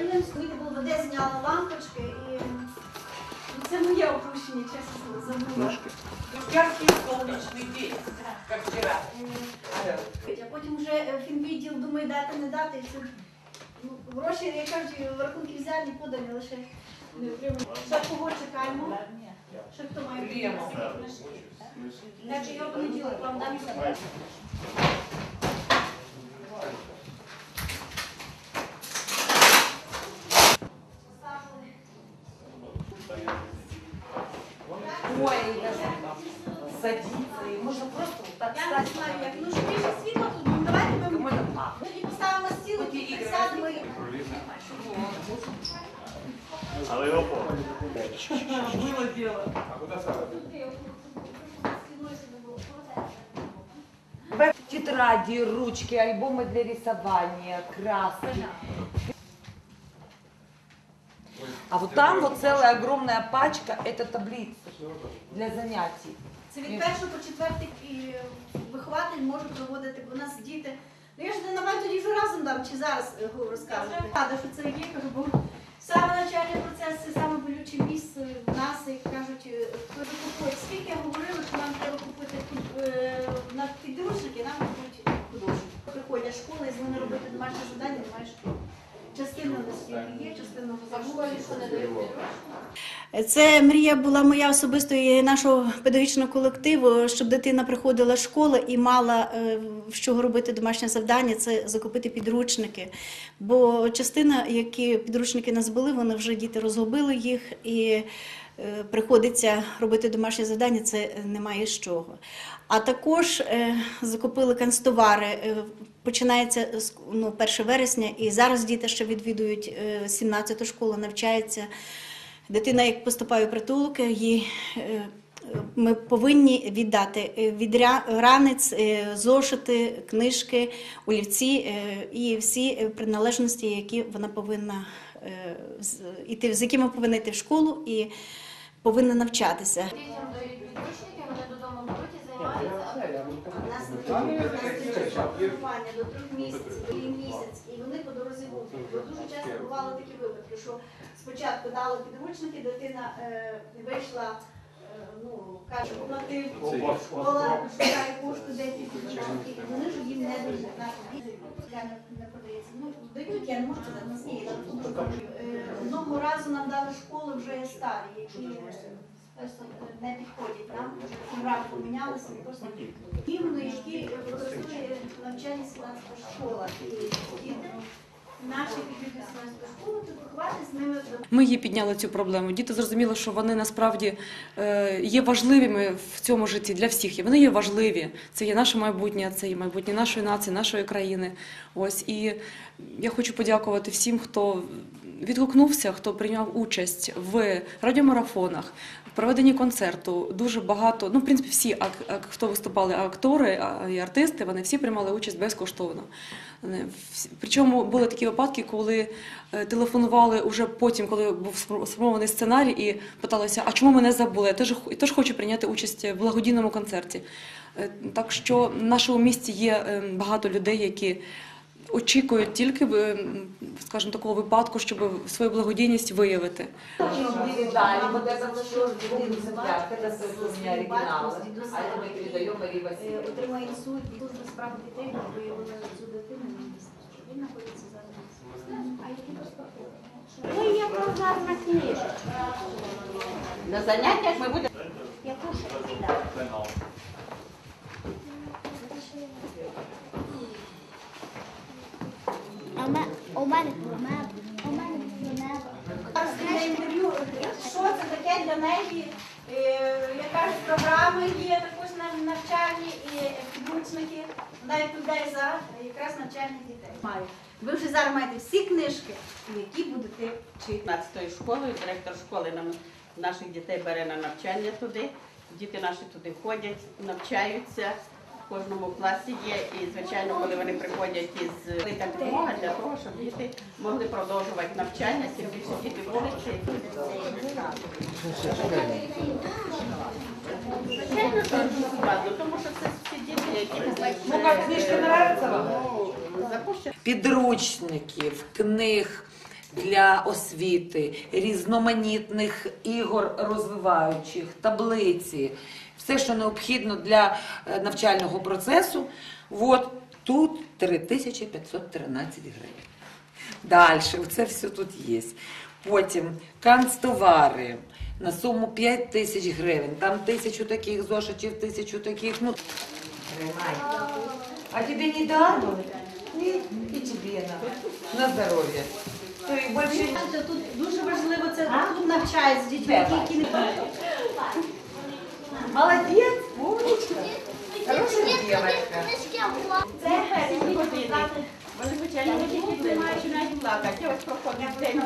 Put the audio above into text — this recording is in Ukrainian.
килим, скільки було води, зняла лампочки і ну, це моє опущення, чесно слово, забула. Яркий солнечный день, как вчера. А потім вже е, фінвідділ думає дати, не дати. І все. Ну, гроші, як кажуть, в рахунки взяли, подані, лише не отримали. Ще кого чекаємо? Ще хто має Лємо. Так, я в понеділок вам дам запит. Ой, даже садиться, и можно просто вот так Я не стать. знаю, як. Ну, що більше світла тут, ну, давайте ми Кому это а, тоді поставимо стіл, Такі і ігри. сядемо. і- Але його по. было дело. Тетради, ручки, альбомы для рисования, краски. а вот там вот целая огромная пачка, это таблицы для занятий. Це від першого по четвертий і вихователь може проводити, бо у нас діти. Ну я ж не напевно тоді вже разом дам, чи зараз е. Рада, що це є, кажу, бо саме навчальний процес це саме болюче місце в нас, як кажуть, е, хто купує. Скільки говорили, що нам треба купити е, на підручники, нам купують художники. Приходять школи, і з вони робити домашнє завдання, маєш частина на є, частина забула, що не дають Це мрія була моя особисто і нашого педагогічного колективу, щоб дитина приходила з школи і мала в чого робити домашнє завдання, це закупити підручники. Бо частина, які підручники нас були, вони вже діти розгубили їх і е, приходиться робити домашнє завдання, це немає з чого. А також е, закупили канцтовари. Е, Починається ну, 1 вересня, і зараз діти ще відвідують 17-ту школу, навчаються. Дитина, як поступає в притулок, їй е, ми повинні віддати е, ранець, е, зошити, книжки, олівці е, і всі е, приналежності, які вона повинна е, іти, з якими повинна йти в школу і повинна навчатися. Вони додому беруть і займаються. У нас тренування до трьох місяців, і місяць, і вони по дорозі будуть. Дуже часто бували такі випадки, що спочатку дали підручники, дитина е, вийшла, е, ну, каже, платив, школа шукає кошти, де ті вони ж їм не. Наші діти не, не продається. Ну, дають, я не можу сказати, на всі. Одного разу нам дали школи вже старі, які не підходять нам, програми помінялися, просто іменно які використовує навчання селянська школа. І діти наші підуть селянську школу, то з ними Ми її підняли цю проблему. Діти зрозуміли, що вони насправді е, є важливими в цьому житті для всіх. Вони є важливі. Це є наше майбутнє, це є майбутнє нашої нації, нашої країни. Ось і я хочу подякувати всім, хто відгукнувся, хто прийняв участь в радіомарафонах, в проведенні концерту. Дуже багато. Ну, в принципі, всі хто виступали, актори і артисти, вони всі приймали участь безкоштовно. Е, Причому були такі випадки, коли е, телефонували уже потім, коли був спро- сформований сценарій, і питалися, а чому мене забули? Я теж, х- теж хочу прийняти участь в благодійному концерті. Е, Так що в нашому місті є е, багато людей, які очікують тільки, е, м, скажімо, такого випадку, щоб свою благодійність виявити. Передали вот это все, это взятка, это создание оригинала. А это мы передаем Марии Е, Васильевне. отримає інсульт, і служба справ дітей виявила цю дитину на місці. Він знаходиться зараз. А які перспективи? Є програмна книжечка. На заняттях ми будемо. Я кушаю, да. У мене. У мене інтерв'ю, що це таке для неї, е, яка ж програма є, навчальні і підручники. навіть відповідає за якраз навчальних дітей. Маю. Ви вже зараз маєте всі книжки, які будете вчити. 15 школою директор школи нам наших дітей бере на навчання туди. Діти наші туди ходять, навчаються. В кожному класі є. І, звичайно, коли вони приходять із велика допомога для того, щоб діти могли продовжувати навчання, тим більше діти вулиці. Звичайно, що дуже складно, тому що це всі діти, які Ну, как книжка нравится вам? Підручників, книг, для освіти, різноманітних ігор розвиваючих, таблиці, все, що необхідно для е, навчального процесу. От тут 3513 гривень. Далі, це все тут є. Потім канцтовари на суму 5 тисяч гривень. Там тисячу таких зошитів, тисячу таких. Ну. А тебе не дали? Ні, і тебе на, на здоров'я. Більше Тут дуже важливо це тут навчають з дітьми, які не Молодець, умничка. Хороша дівчинка. Це перші години. Вони звичайно не тільки навіть плакати. Ось проходить день